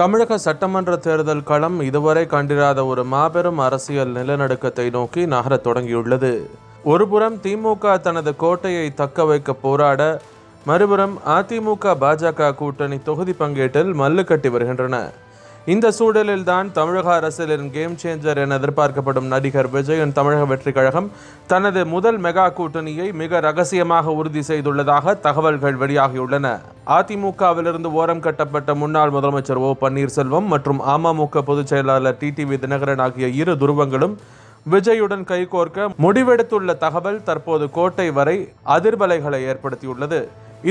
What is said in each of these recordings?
தமிழக சட்டமன்ற தேர்தல் களம் இதுவரை கண்டிராத ஒரு மாபெரும் அரசியல் நிலநடுக்கத்தை நோக்கி நகரத் தொடங்கியுள்ளது. ஒருபுறம் திமுக தனது கோட்டையை தக்க வைக்க போராட மறுபுறம் அதிமுக பாஜக கூட்டணி தொகுதி பங்கீட்டில் மல்லு கட்டி வருகின்றன. இந்த சூழலில்தான் தமிழக அரசியலின் கேம் சேஞ்சர் என எதிர்பார்க்கப்படும் நடிகர் விஜயன் தமிழக வெற்றி கழகம் தனது முதல் மெகா கூட்டணியை மிக ரகசியமாக உறுதி செய்துள்ளதாக தகவல்கள் வெளியாகியுள்ளன. அதிமுகவிலிருந்து ஓரம் கட்டப்பட்ட முன்னாள் முதலமைச்சர் ஓ பன்னீர்செல்வம் மற்றும் அமமுக பொதுச் செயலாளர் டிடிவி தினகரன் ஆகிய இரு துருவங்களும் விஜயுடன் கைகோர்க்க முடிவெடுத்துள்ள தகவல் தற்போது கோட்டை வரை அதிர்வலைகளை ஏற்படுத்தியுள்ளது.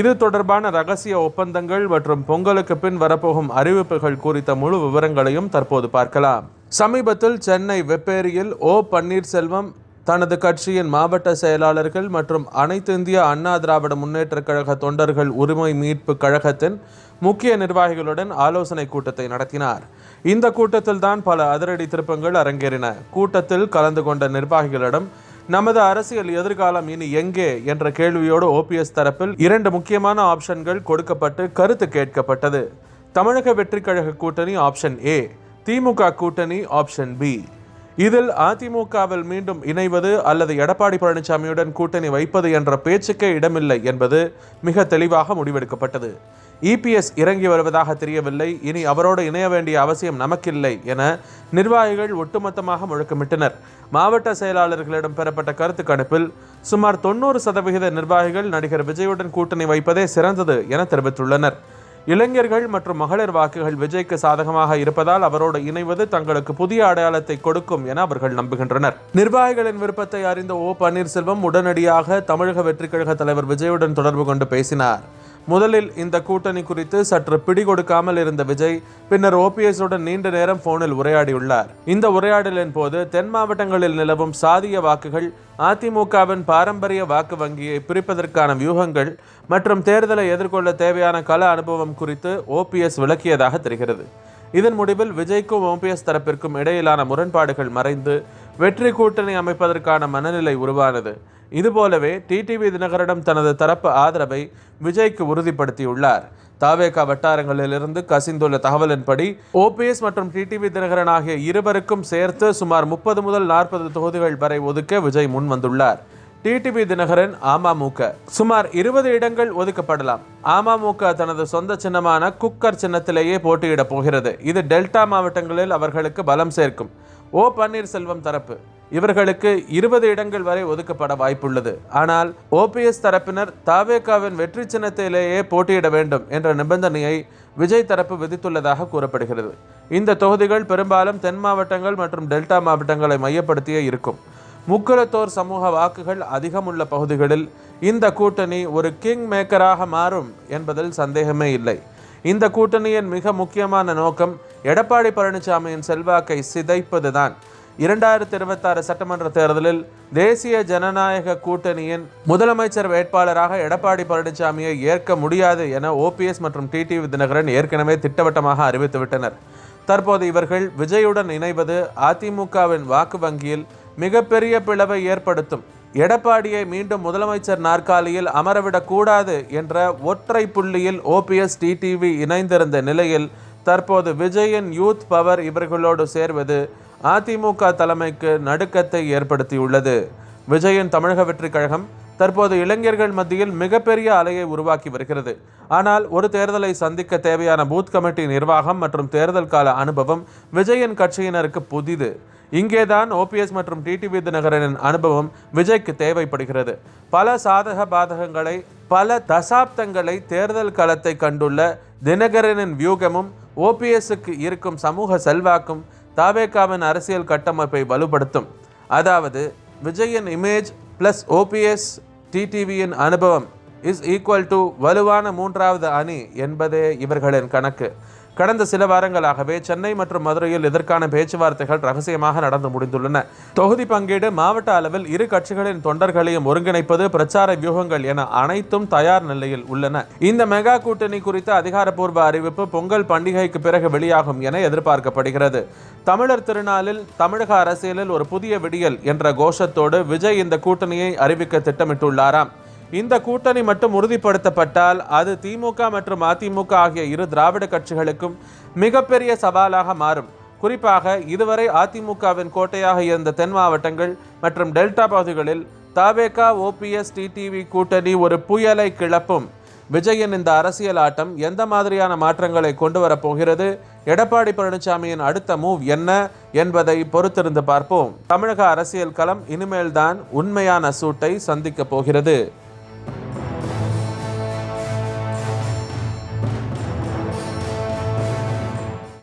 இது தொடர்பான ரகசிய ஒப்பந்தங்கள் மற்றும் பொங்கலுக்கு பின் வரப்போகும் அறிவிப்புகள் குறித்த முழு விவரங்களையும் தற்போது பார்க்கலாம். சமீபத்தில் சென்னை வெப்பேரியில் ஓ பன்னீர்செல்வம் தனது கட்சியின் மாவட்ட செயலாளர்கள் மற்றும் அனைத்து இந்திய அண்ணா திராவிட முன்னேற்றக் கழக தொண்டர்கள் உரிமை மீட்பு கழகத்தின் முக்கிய நிர்வாகிகளுடன் ஆலோசனை கூட்டத்தை நடத்தினார். இந்த கூட்டத்தில் தான் பல அதிரடி திருப்பங்கள் அரங்கேறின. கூட்டத்தில் கலந்து கொண்ட நிர்வாகிகளிடம் நமது அரசியல் எதிர்காலம் இனி எங்கே? என்ற கேள்வியோடு ஓபிஎஸ் தரப்பில் இரண்டு முக்கியமான ஆப்ஷன்கள் கொடுக்கப்பட்டு கருத்து கேட்கப்பட்டது. தமிழக வெற்றிக் கழக கூட்டணி ஆப்ஷன் ஏ திமுக கூட்டணி ஆப்ஷன் பி. இதில் அதிமுகவில் மீண்டும் இணைவது அல்லது எடப்பாடி பழனிசாமியுடன் கூட்டணி வைப்பது என்ற பேச்சுக்கே இடமில்லை என்பது மிக தெளிவாக முடிவெடுக்கப்பட்டது. இபிஎஸ் இறங்கி வருவதாக தெரியவில்லை. இனி அவரோடு இணைய வேண்டிய அவசியம் நமக்கில்லை என நிர்வாகிகள் ஒட்டுமொத்தமாக முழக்கமிட்டனர். மாவட்ட செயலாளர்களிடம் பெறப்பட்ட கருத்து கணிப்பில் சுமார் தொண்ணூறு சதவிகித நிர்வாகிகள் நடிகர் விஜயுடன் கூட்டணி வைப்பதே சிறந்தது என தெரிவித்துள்ளனர். இளைஞர்கள் மற்றும் மகளிர் வாக்குகள் விஜய்க்கு சாதகமாக இருப்பதால் அவரோடு இணைவது தங்களுக்கு புதிய அடையாளத்தை கொடுக்கும் என அவர்கள் நம்புகின்றனர். நிர்வாகிகளின் விருப்பத்தை அறிந்த ஓ பன்னீர்செல்வம் உடனடியாக தமிழக வெற்றிக் கழக தலைவர் விஜயுடன் தொடர்பு கொண்டு பேசினார். முதலில் இந்த கூட்டணி குறித்து சற்று பிடி கொடுக்காமல் இருந்த விஜய் பின்னர் ஓபிஎஸ் உடன் நீண்ட நேரம் போனில் உரையாடியுள்ளார். இந்த உரையாடலின் போது தென் மாவட்டங்களில் நிலவும் சாதிய வாக்குகள் அதிமுகவின் பாரம்பரிய வாக்கு வங்கியை பிரிப்பதற்கான வியூகங்கள் மற்றும் தேர்தலை எதிர்கொள்ள தேவையான கள அனுபவம் குறித்து ஓபிஎஸ் விளக்கியதாக தெரிகிறது. இதன் முடிவில் விஜய்க்கும் ஓபிஎஸ் தரப்பிற்கும் இடையிலான முரண்பாடுகள் மறைந்து வெற்றி கூட்டணி அமைப்பதற்கான மனநிலை உருவானது. இதுபோலவே டிடிவி தினகரிடம் தனது தரப்பு ஆதரவை விஜய்க்கு உறுதிப்படுத்தியுள்ளார். தாவேகா வட்டாரங்களிலிருந்து கசிந்துள்ள தகவலின்படி ஓபிஎஸ் மற்றும் டிடிவி தினகரன் ஆகிய இருவருக்கும் சேர்த்து சுமார் முப்பது முதல் நாற்பது தொகுதிகள் வரை ஒதுக்க விஜய் முன் வந்துள்ளார். டிடிவி தினகரன் அமமுக. சுமார் இருபது இடங்கள் ஒதுக்கப்படலாம். அமமுக தனது சொந்த சின்னமான குக்கர் சின்னத்திலேயே போட்டியிடப் போகிறது. இது டெல்டா மாவட்டங்களில் அவர்களுக்கு பலம் சேர்க்கும். ஓ பன்னீர்செல்வம் தரப்பு. இவர்களுக்கு இருபது இடங்கள் வரை ஒதுக்கப்பட வாய்ப்புள்ளது. ஆனால் ஓபிஎஸ் தரப்பினர் தாவேகாவின் வெற்றி சின்னத்திலேயே போட்டியிட வேண்டும் என்ற நிபந்தனையை விஜய் தரப்பு விதித்துள்ளதாக கூறப்படுகிறது. இந்த தொகுதிகள் பெரும்பாலும் தென் மாவட்டங்கள் மற்றும் டெல்டா மாவட்டங்களை மையப்படுத்தியே இருக்கும். முக்குலத்தோர் சமூக வாக்குகள் அதிகம் உள்ள பகுதிகளில் இந்த கூட்டணி ஒரு கிங் மேக்கராக மாறும் என்பதில் சந்தேகமே இல்லை. இந்த கூட்டணியின் மிக முக்கியமான நோக்கம் எடப்பாடி பழனிசாமியின் செல்வாக்கை சிதைப்பதுதான். இரண்டாயிரத்தி இருபத்தாறு சட்டமன்ற தேர்தலில் தேசிய ஜனநாயக கூட்டணியின் முதலமைச்சர் வேட்பாளராக எடப்பாடி பழனிசாமியை ஏற்க முடியாது என ஓபிஎஸ் மற்றும் டிடிவி தினகரன் ஏற்கனவே திட்டவட்டமாக அறிவித்துவிட்டனர். தற்போது இவர்கள் விஜயுடன் இணைவது அதிமுகவின் வாக்கு வங்கியில் மிகப்பெரிய பிளவை ஏற்படுத்தும். எடப்பாடியை மீண்டும் முதலமைச்சர் நாற்காலியில் அமரவிடக்கூடாது என்ற ஒற்றை புள்ளியில் ஓபிஎஸ் டிடிவி இணைந்திருந்த நிலையில் தற்போது விஜயின் யூத் பவர் இவர்களோடு சேர்வது அதிமுக தலைமைக்கு நடுக்கத்தை ஏற்படுத்தியுள்ளது. விஜயன் தமிழக வெற்றிக் கழகம் தற்போது இளைஞர்கள் மத்தியில் மிகப்பெரிய அலையை உருவாக்கி வருகிறது. ஆனால் ஒரு தேர்தலை சந்திக்க தேவையான பூத் கமிட்டி நிர்வாகம் மற்றும் தேர்தல் கால அனுபவம் விஜயன் கட்சியினருக்கு புதிது. இங்கேதான் ஓபிஎஸ் மற்றும் டிடிவி தினகரனின் அனுபவம் விஜய்க்கு தேவைப்படுகிறது. பல சாதக பாதகங்களை பல தசாப்தங்களை தேர்தல் களத்தை கண்டுள்ள தினகரனின் வியூகமும் ஓபிஎஸ்க்கு இருக்கும் சமூக செல்வாக்கும் தாவேக்காவின் அரசியல் கட்டமைப்பை வலுப்படுத்தும். அதாவது விஜயின் இமேஜ் ப்ளஸ் ஓபிஎஸ் டிடிவியின் அனுபவம். இஸ் ஈக்குவல் டு வலுவான மூன்றாவது அணி என்பதே இவர்களின் கணக்கு. கடந்த சில வாரங்களாகவே சென்னை மற்றும் மதுரையில் இதற்கான பேச்சுவார்த்தைகள் ரகசியமாக நடந்து முடிந்துள்ளன. தொகுதி பங்கீடு மாவட்ட அளவில் இரு கட்சிகளின் தொண்டர்களையும் ஒருங்கிணைப்பது பிரச்சார வியூகங்கள் என அனைத்தும் தயார் நிலையில் உள்ளன. இந்த மெகா கூட்டணி குறித்த அதிகாரப்பூர்வ அறிவிப்பு பொங்கல் பண்டிகைக்கு பிறகு வெளியாகும் என எதிர்பார்க்கப்படுகிறது. தமிழர் திருநாளில் தமிழக அரசியலில் ஒரு புதிய விடியல் என்ற கோஷத்தோடு விஜய் இந்த கூட்டணியை அறிவிக்க திட்டமிட்டுள்ளாராம். இந்த கூட்டணி மட்டும் உறுதிப்படுத்தப்பட்டால் அது திமுக மற்றும் அதிமுக ஆகிய இரு திராவிட கட்சிகளுக்கும் மிகப்பெரிய சவாலாக மாறும். குறிப்பாக இதுவரை அதிமுகவின் கோட்டையாக இருந்த தென் மாவட்டங்கள் மற்றும் டெல்டா பகுதிகளில் தாவேகா ஓபிஎஸ் டிடிவி கூட்டணி ஒரு புயலை கிளப்பும். விஜயன் இந்த அரசியல் ஆட்டம் எந்த மாதிரியான மாற்றங்களை கொண்டு வரப்போகிறது எடப்பாடி பழனிசாமியின் அடுத்த மூவ் என்ன என்பதை பொறுத்திருந்து பார்ப்போம். தமிழக அரசியல் களம் இனிமேல்தான் உண்மையான சூட்டை சந்திக்கப் போகிறது.